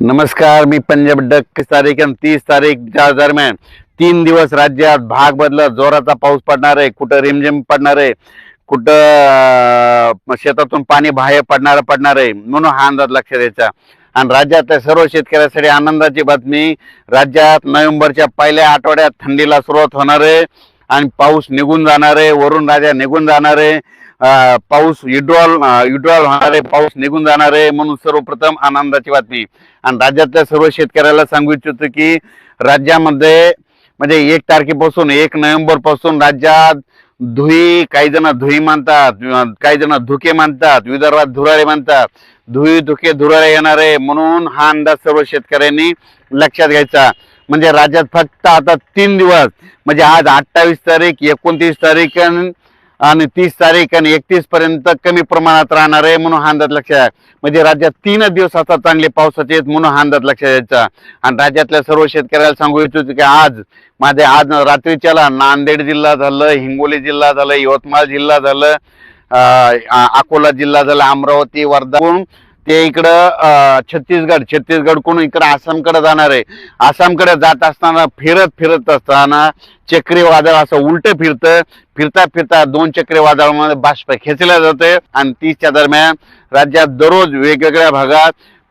नमस्कार मी पंजाब डक. तारीख आणि तीस तारीखच्या दरम्यान तीन दिवस राज्यात भाग बदलत जोराचा पाऊस पडणार आहे. कुठं रिमझिम पडणार आहे? कुठं शेतातून पाणी बाहेर पडणार पडणार आहे? म्हणून हा अंदाज लक्ष द्यायचा. आणि राज्यातल्या सर्व शेतकऱ्यांसाठी आनंदाची बातमी राज्यात नोव्हेंबरच्या पहिल्या आठवड्यात थंडीला सुरुवात होणार आहे. आणि पाऊस निघून जाणार आहे वरून राजा निघून जाणार आहे. पाऊस विड्रॉल विड्रॉल होणार आहे पाऊस निघून जाणार आहे म्हणून सर्वप्रथम आनंदाची बातमी. आणि राज्यातल्या सर्व शेतकऱ्याला सांगू इच्छितो की राज्यामध्ये म्हणजे एक तारखेपासून एक नोव्हेंबरपासून राज्यात धुई काही जण धुई मानतात काही जण धुके मानतात विदर्भात धुराळे मानतात. धुई धुके धुराळे येणार आहे म्हणून हा अंदाज सर्व शेतकऱ्यांनी लक्षात घ्यायचा. म्हणजे राज्यात फक्त आता तीन दिवस. म्हणजे आज अठ्ठावीस तारीख एकोणतीस तारीख आणि तीस तारीख आणि एकतीस पर्यंत कमी प्रमाणात राहणार आहे म्हणून हा अंदाज लक्षात म्हणजे राज्यात तीन दिवस आता चांगले पावसाचे आहेत म्हणून हा अंदाज लक्षात यायचा. आणि राज्यातल्या सर्व शेतकऱ्याला सांगू इच्छितो की आज माझे आज रात्रीच्याला नांदेड जिल्हा झालं हिंगोली जिल्हा झालं यवतमाळ जिल्हा झालं अकोला जिल्हा झाला अमरावती वर्धा ते इकडं अं, छत्तीसगड छत्तीसगडकडून इकडं आसामकडे जाणार आहे. आसामकडे जात असताना फिरत फिरत असताना चक्रीवादळ असं उलट फिरतं. फिरता फिरता दोन चक्रीवादळामध्ये बाष्प खेचल्या जाते आणि तीसच्या दरम्यान राज्यात दररोज वेगवेगळ्या भागात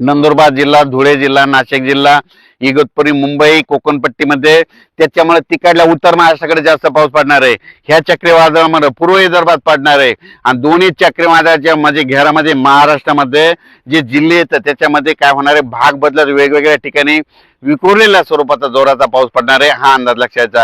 नंदुरबार जिल्हा धुळे जिल्हा नाशिक जिल्हा इगतपुरी मुंबई कोकणपट्टीमध्ये. त्याच्यामुळे तिकडल्या उत्तर महाराष्ट्राकडे जास्त पाऊस पडणार आहे. ह्या चक्रीवादळामध्ये पूर्व विदर्भात पडणार आहे. आणि दोन्ही चक्रीवादळाच्या म्हणजे घेरामध्ये महाराष्ट्रामध्ये जे जिल्हे आहेत त्याच्यामध्ये काय होणार आहे? भाग बदलत वेगवेगळ्या ठिकाणी विखुरलेल्या स्वरूपाचा जोराचा पाऊस पडणार आहे. हा अंदाज लक्षात